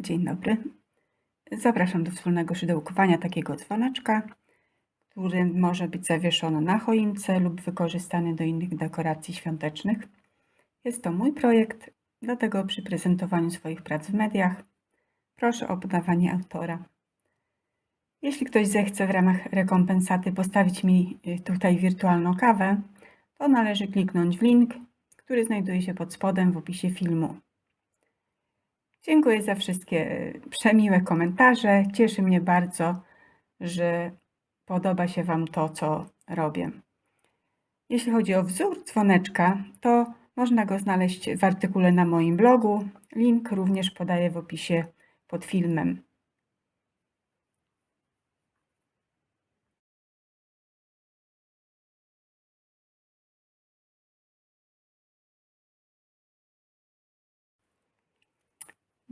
Dzień dobry. Zapraszam do wspólnego szydełkowania takiego dzwoneczka, który może być zawieszony na choince lub wykorzystany do innych dekoracji świątecznych. Jest to mój projekt, dlatego przy prezentowaniu swoich prac w mediach proszę o podawanie autora. Jeśli ktoś zechce w ramach rekompensaty postawić mi y, tutaj wirtualną kawę, to należy kliknąć w link, który znajduje się pod spodem w opisie filmu. Dziękuję za wszystkie e, przemiłe komentarze. Cieszy mnie bardzo, że podoba się Wam to, co robię. Jeśli chodzi o wzór dzwoneczka, to można go znaleźć w artykule na moim blogu. Link również podaję w opisie pod filmem.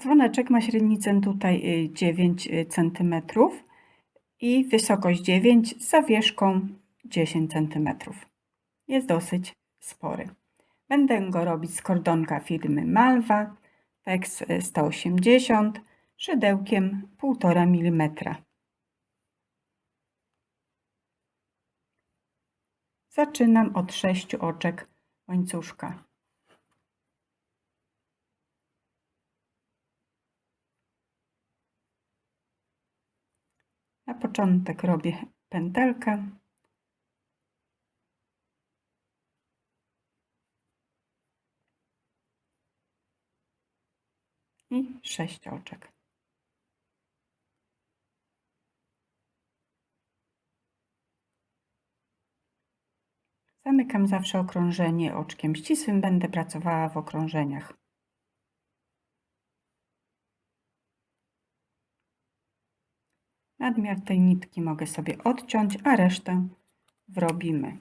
Dzwoneczek ma średnicę tutaj y, 9 cm i wysokość 9 z zawieszką 10 cm. Jest dosyć spory. Będę go robić z kordonka firmy Malwa, tekst 180, szydełkiem 1,5 mm. Zaczynam od 6 oczek łańcuszka. Początek robię pętelkę. I sześć oczek. Zamykam zawsze okrążenie oczkiem ścisłym. Będę pracowała w okrążeniach. Nadmiar tej nitki mogę sobie odciąć, a resztę wrobimy.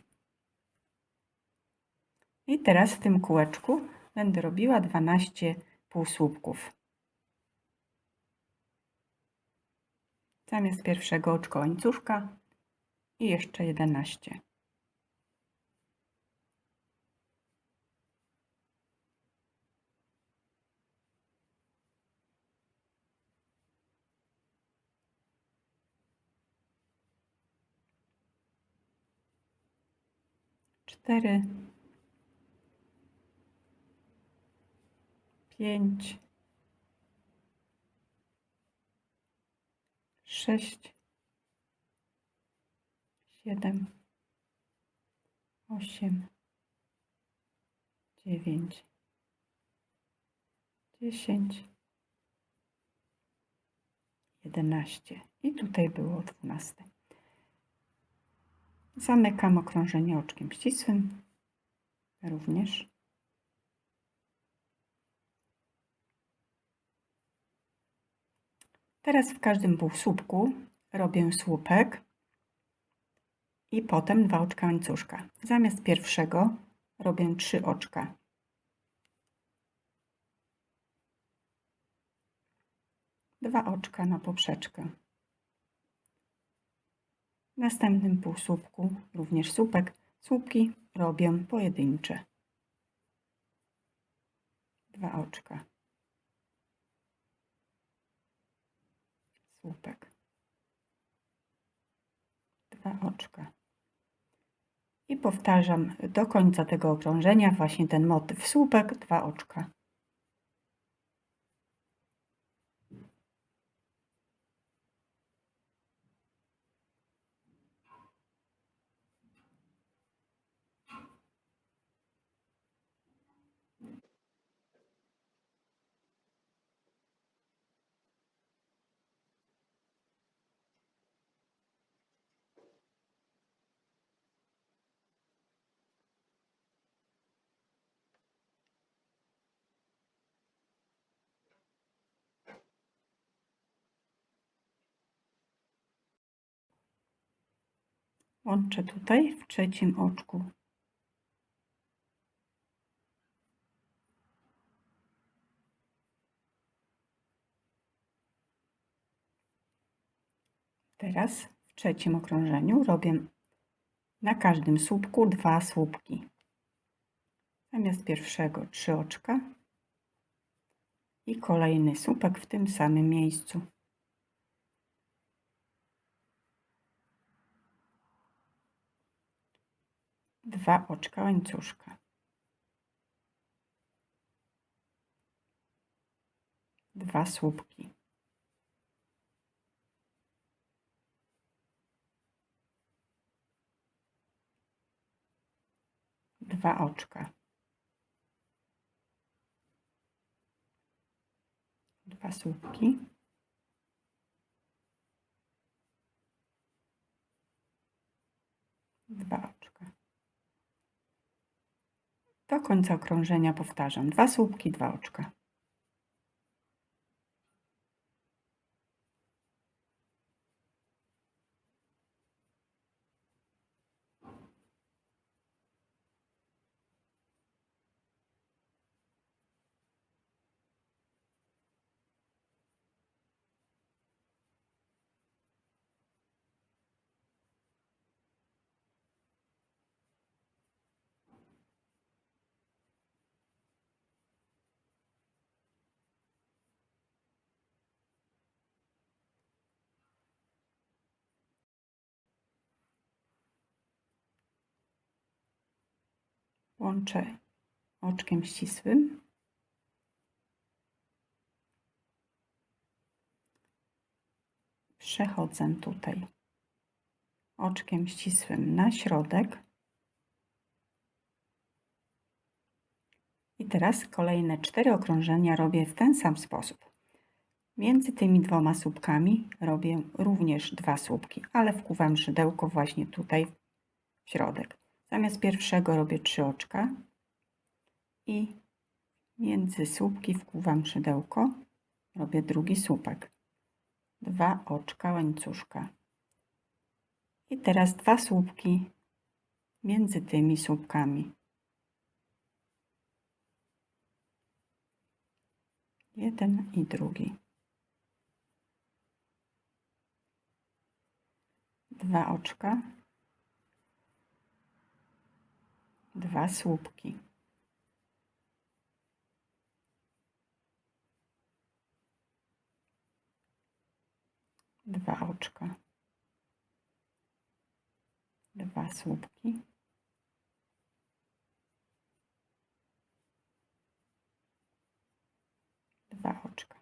I teraz w tym kółeczku będę robiła 12 półsłupków. Zamiast pierwszego oczka łańcuszka i jeszcze 11. cztery, pięć, sześć, siedem, osiem, dziewięć, dziesięć, jedenaście. I tutaj było dwunaste. Zamykam okrążenie oczkiem ścisłym. Również. Teraz w każdym półsłupku robię słupek i potem dwa oczka łańcuszka. Zamiast pierwszego robię trzy oczka. Dwa oczka na poprzeczkę. W następnym półsłupku również słupek. Słupki robię pojedyncze. Dwa oczka. Słupek. Dwa oczka. I powtarzam do końca tego okrążenia właśnie ten motyw słupek, dwa oczka. Łączę tutaj w trzecim oczku. Teraz w trzecim okrążeniu robię na każdym słupku dwa słupki. Zamiast pierwszego trzy oczka, i kolejny słupek w tym samym miejscu. Dwa oczka łańcuszka. Dwa słupki. Dwa oczka. Dwa słupki. Dwa oczka. Do końca okrążenia powtarzam. Dwa słupki, dwa oczka. Łączę oczkiem ścisłym. Przechodzę tutaj oczkiem ścisłym na środek. I teraz kolejne cztery okrążenia robię w ten sam sposób. Między tymi dwoma słupkami robię również dwa słupki, ale wkuwam szydełko właśnie tutaj w środek. Zamiast pierwszego robię trzy oczka i między słupki wkuwam szydełko, robię drugi słupek. Dwa oczka łańcuszka. I teraz dwa słupki między tymi słupkami. Jeden i drugi. Dwa oczka. Dwa słupki. Dwa oczka. Dwa słupki. Dwa oczka.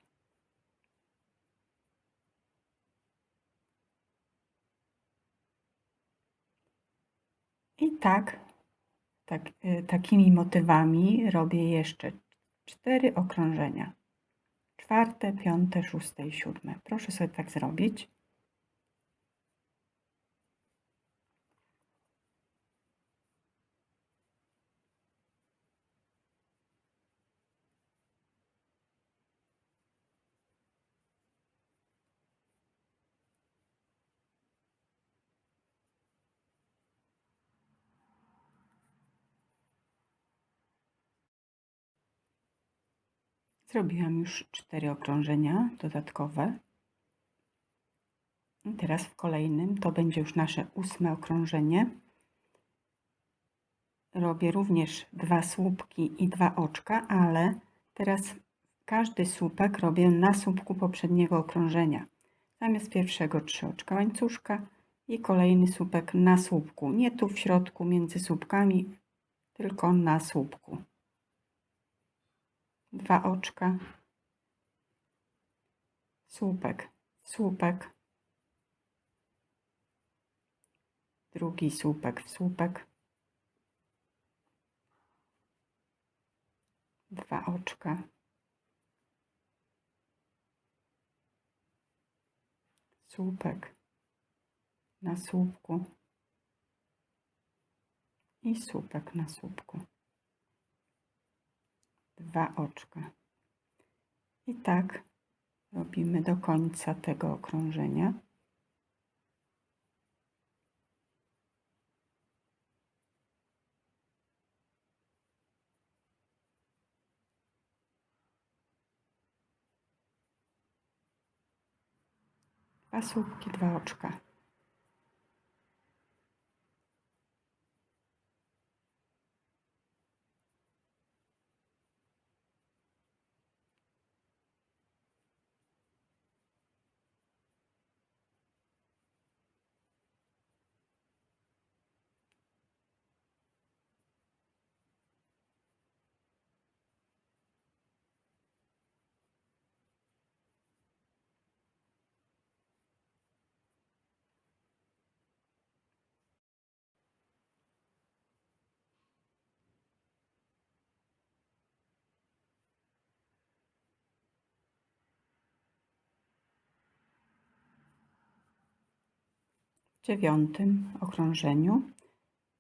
I tak, tak y, takimi motywami robię jeszcze cztery okrążenia. Czwarte, piąte, szóste i siódme. Proszę sobie tak zrobić. Zrobiłam już cztery okrążenia dodatkowe. Teraz w kolejnym to będzie już nasze ósme okrążenie. Robię również dwa słupki i dwa oczka, ale teraz każdy słupek robię na słupku poprzedniego okrążenia. Zamiast pierwszego trzy oczka łańcuszka i kolejny słupek na słupku. Nie tu w środku między słupkami, tylko na słupku dwa oczka, słupek, słupek, drugi słupek w słupek, dwa oczka, słupek. Na słupku. I słupek na słupku dwa oczka. I tak robimy do końca tego okrążenia. Dwa słupki, dwa oczka. Dziewiątym okrążeniu.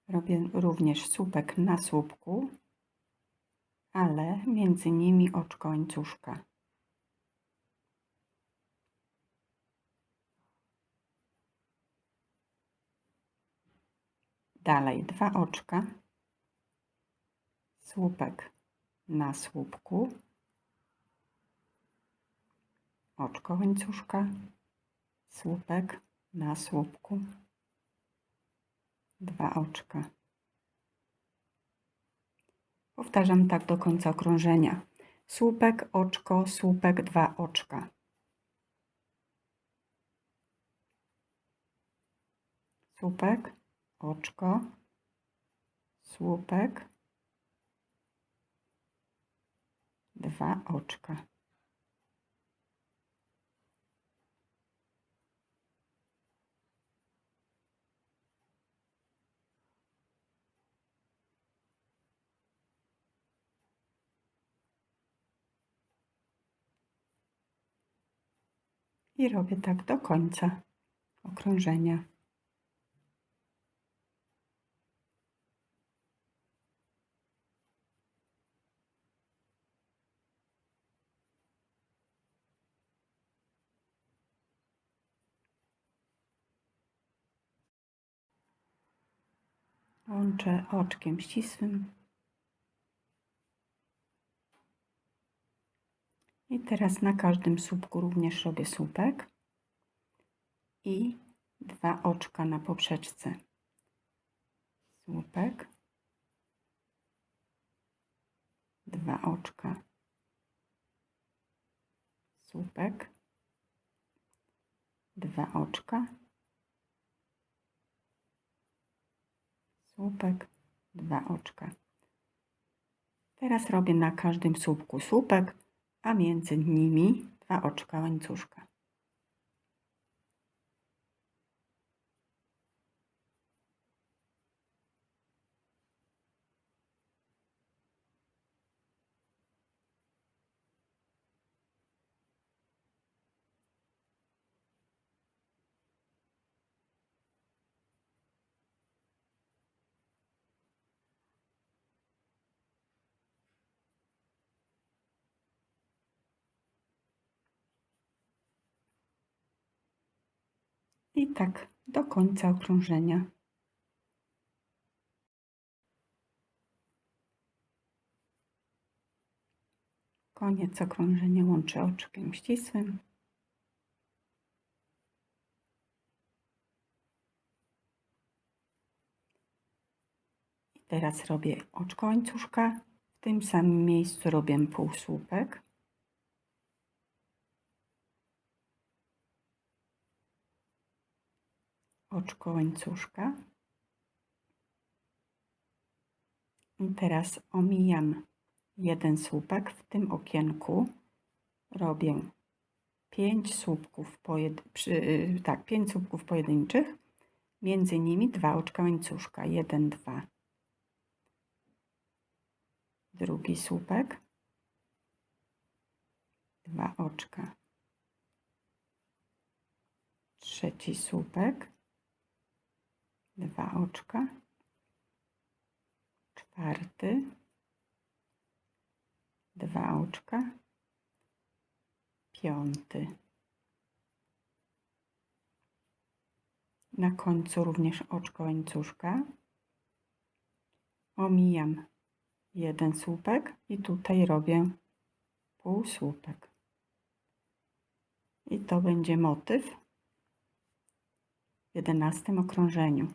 Robię również słupek na słupku, ale między nimi oczko łańcuszka. Dalej dwa oczka, słupek na słupku, oczko łańcuszka, słupek na słupku, dwa oczka. Powtarzam tak do końca okrążenia. Słupek, oczko, słupek, dwa oczka. Słupek, oczko, słupek, dwa oczka. I robię tak do końca okrążenia. Łączę oczkiem ścisłym. I teraz na każdym słupku również robię słupek. I dwa oczka na poprzeczce. Słupek, dwa oczka, słupek, dwa oczka, słupek, dwa oczka. Teraz robię na każdym słupku słupek, a między nimi dwa oczka łańcuszka. I tak do końca okrążenia. Koniec okrążenia łączę oczkiem ścisłym. I teraz robię oczko łańcuszka. W tym samym miejscu robię półsłupek. Oczko łańcuszka. I teraz omijam jeden słupek. W tym okienku robię 5 słupków, pojed... przy... tak, 5 słupków pojedynczych. Między nimi dwa oczka łańcuszka. 1, 2. Drugi słupek. Dwa oczka. Trzeci słupek dwa oczka, czwarty, dwa oczka, piąty. Na końcu również oczko łańcuszka. Omijam jeden słupek i tutaj robię półsłupek. I to będzie motyw w jedenastym okrążeniu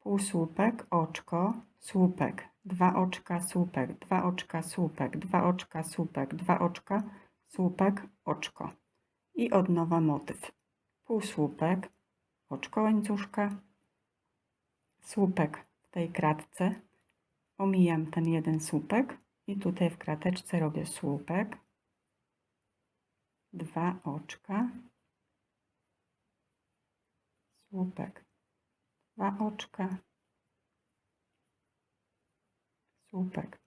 półsłupek, oczko, słupek, dwa oczka, słupek, dwa oczka, słupek, dwa oczka, słupek, dwa oczka, słupek, oczko. I od nowa motyw. Półsłupek, oczko łańcuszka, słupek w tej kratce, omijam ten jeden słupek i tutaj w krateczce robię słupek, dwa oczka, słupek, dwa oczka, słupek,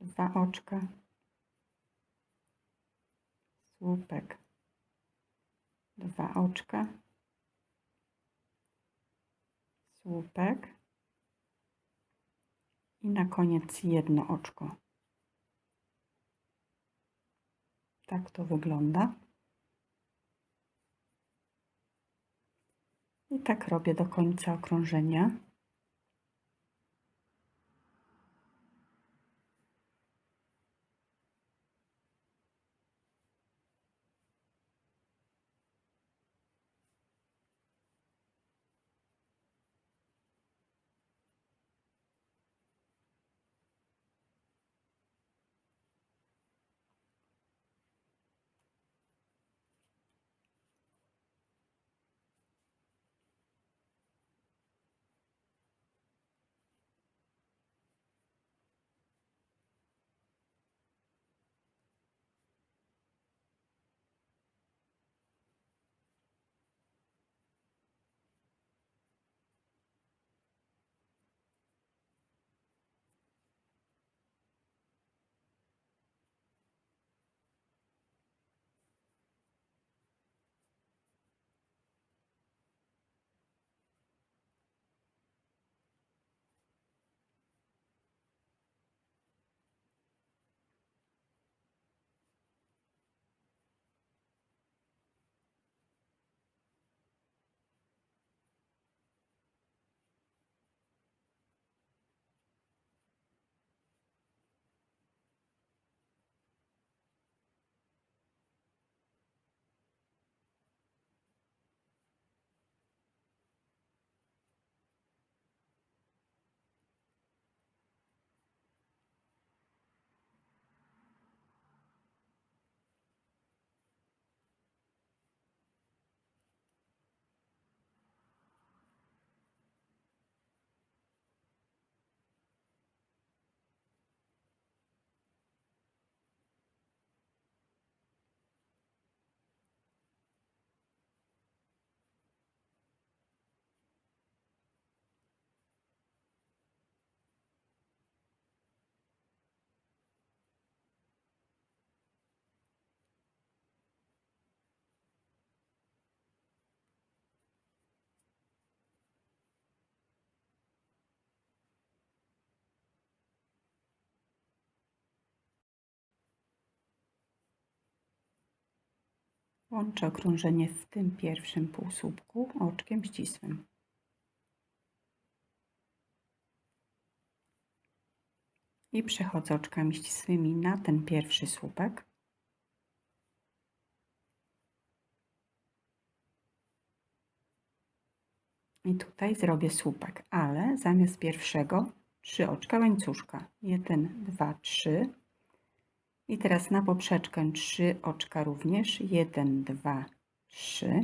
dwa oczka, słupek, dwa oczka, słupek. I na koniec jedno oczko. Tak to wygląda. I tak robię do końca okrążenia. Łączę okrążenie w tym pierwszym półsłupku oczkiem ścisłym. I przechodzę oczkami ścisłymi na ten pierwszy słupek. I tutaj zrobię słupek, ale zamiast pierwszego trzy oczka łańcuszka. Jeden, dwa, trzy. I teraz na poprzeczkę trzy oczka również. Jeden, dwa, trzy.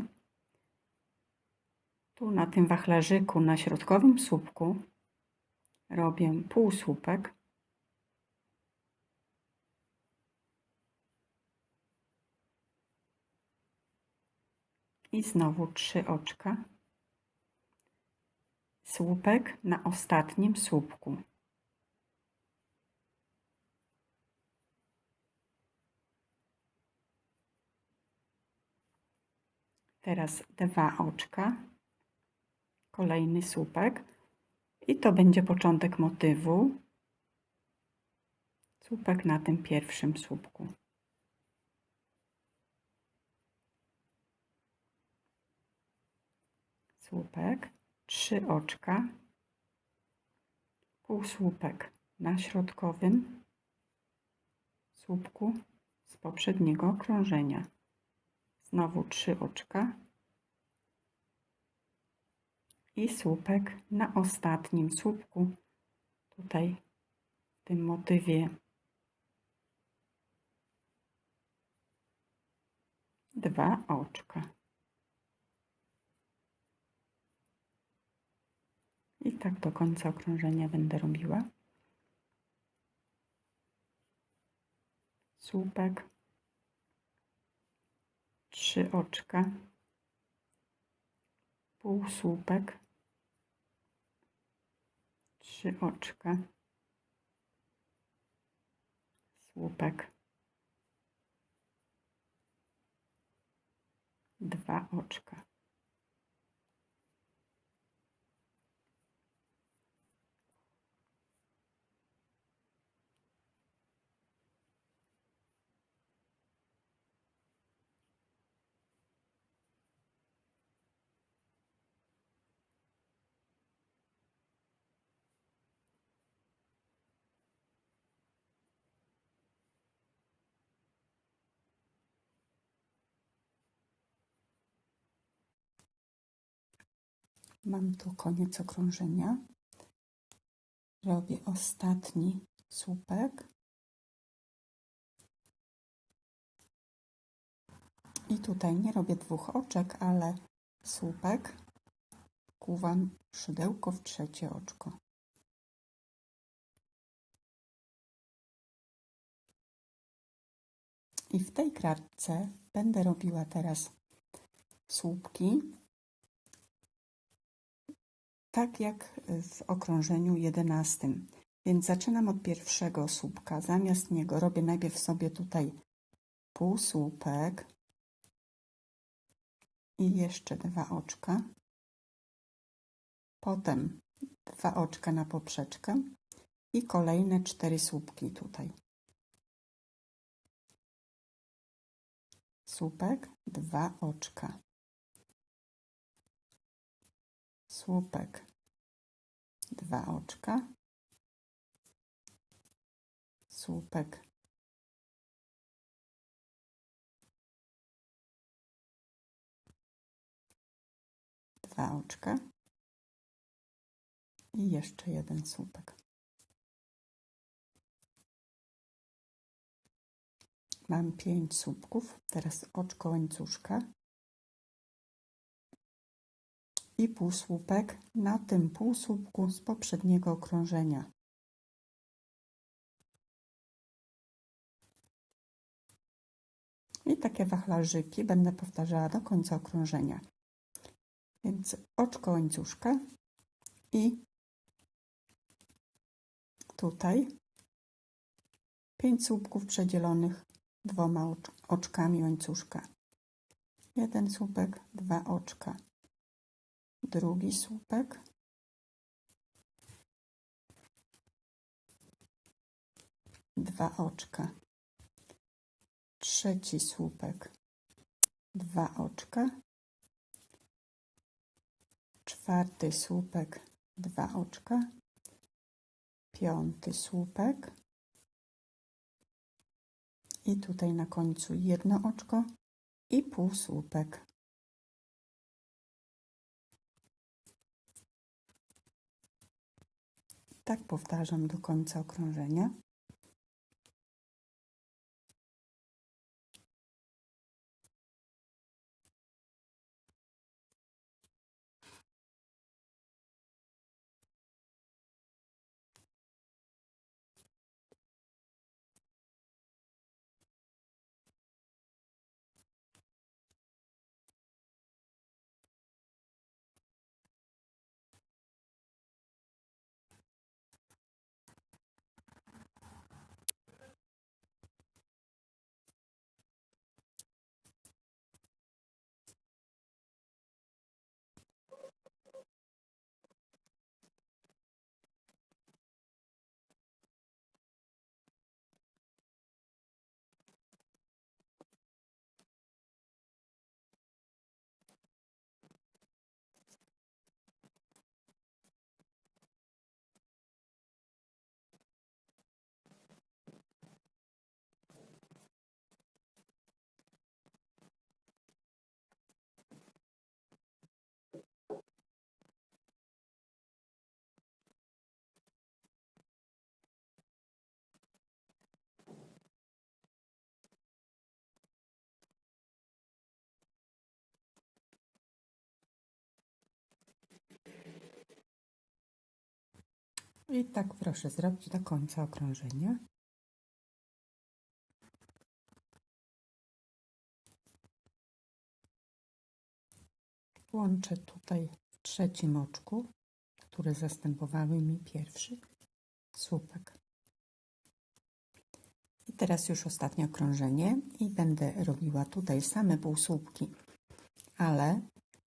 Tu na tym wachlarzyku na środkowym słupku robię półsłupek. I znowu trzy oczka. Słupek na ostatnim słupku. Teraz dwa oczka, kolejny słupek i to będzie początek motywu. Słupek na tym pierwszym słupku. Słupek, trzy oczka, półsłupek na środkowym słupku z poprzedniego okrążenia. Znowu trzy oczka i słupek na ostatnim słupku, tutaj w tym motywie dwa oczka. I tak do końca okrążenia będę robiła. Słupek, trzy oczka, półsłupek, trzy oczka, słupek, dwa oczka. Mam tu koniec okrążenia. Robię ostatni słupek. I tutaj nie robię dwóch oczek, ale słupek. Kuwam szydełko w trzecie oczko. I w tej kratce będę robiła teraz słupki, tak jak w okrążeniu jedenastym. Więc zaczynam od pierwszego słupka. Zamiast niego robię najpierw sobie tutaj półsłupek i jeszcze dwa oczka. Potem dwa oczka na poprzeczkę i kolejne cztery słupki tutaj. Słupek, dwa oczka. Słupek, dwa oczka. Słupek, dwa oczka. I jeszcze jeden słupek. Mam pięć słupków, teraz oczko łańcuszka i półsłupek na tym półsłupku z poprzedniego okrążenia. I takie wachlarzyki będę powtarzała do końca okrążenia. Więc oczko łańcuszka i tutaj pięć słupków przedzielonych dwoma ocz oczkami łańcuszka. Jeden słupek, dwa oczka. Drugi słupek. Dwa oczka. Trzeci słupek. Dwa oczka. Czwarty słupek. Dwa oczka. Piąty słupek i tutaj na końcu jedno oczko i półsłupek. Tak powtarzam do końca okrążenia. I tak proszę zrobić do końca okrążenia. Łączę tutaj w trzecim oczku, które zastępowały mi pierwszy słupek. I teraz już ostatnie okrążenie i będę robiła tutaj same półsłupki, ale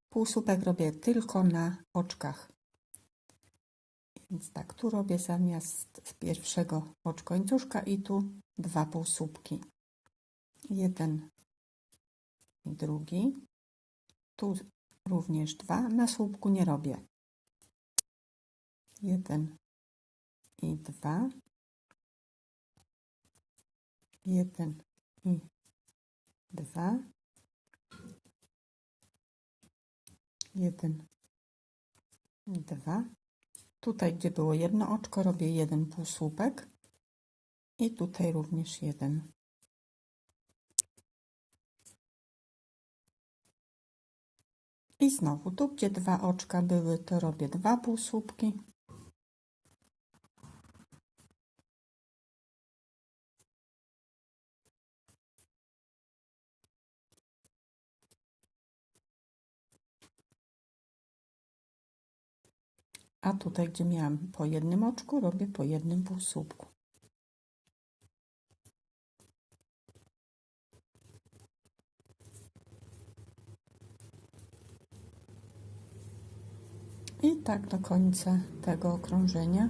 półsłupek robię tylko na oczkach więc tak, tu robię zamiast pierwszego oczkońcuszka i tu dwa półsłupki. Jeden i drugi. Tu również dwa. Na słupku nie robię. Jeden i dwa. Jeden i dwa. Jeden dwa. Tutaj, gdzie było jedno oczko, robię jeden półsłupek i tutaj również jeden. I znowu, tu gdzie dwa oczka były, to robię dwa półsłupki. A tutaj, gdzie miałam po jednym oczku, robię po jednym półsłupku. I tak do końca tego okrążenia.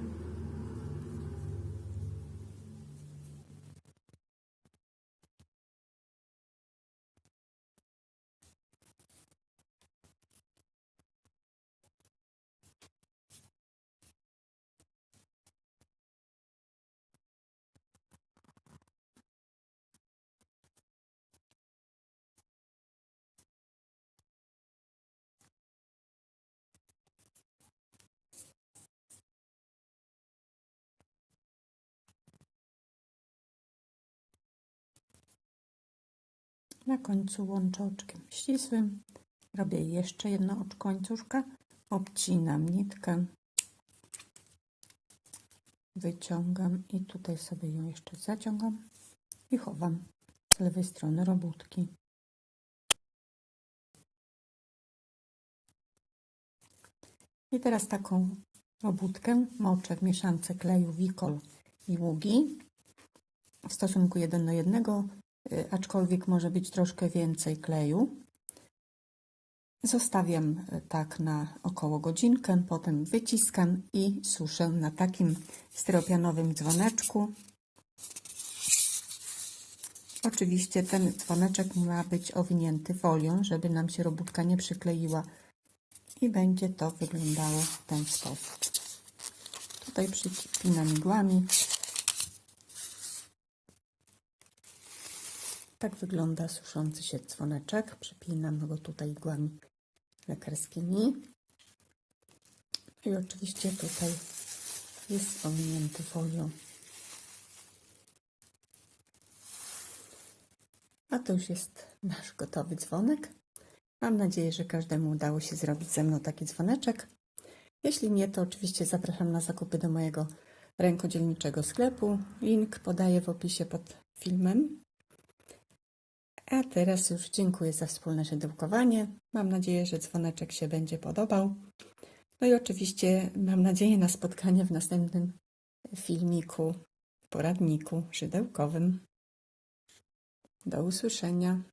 Na końcu łączę oczkiem ścisłym. Robię jeszcze jedno oczko łańcuszka. Obcinam nitkę. Wyciągam i tutaj sobie ją jeszcze zaciągam i chowam z lewej strony robótki. I teraz taką robótkę moczę w mieszance kleju Wikol i Ługi w stosunku 1 do 1, y, aczkolwiek może być troszkę więcej kleju. Zostawiam y, tak na około godzinkę, potem wyciskam i suszę na takim styropianowym dzwoneczku. Oczywiście ten dzwoneczek ma być owinięty folią, żeby nam się robótka nie przykleiła i będzie to wyglądało w ten sposób. Tutaj przypinam igłami. Tak wygląda suszący się dzwoneczek. Przypinam go tutaj igłami lekarskimi. I oczywiście tutaj jest owinięty folią. A to już jest nasz gotowy dzwonek. Mam nadzieję, że każdemu udało się zrobić ze mną taki dzwoneczek. Jeśli nie, to oczywiście zapraszam na zakupy do mojego rękodzielniczego sklepu. Link podaję w opisie pod filmem. A teraz już dziękuję za wspólne szydełkowanie. Mam nadzieję, że dzwoneczek się będzie podobał. No i oczywiście mam nadzieję na spotkanie w następnym filmiku, poradniku szydełkowym. Do usłyszenia.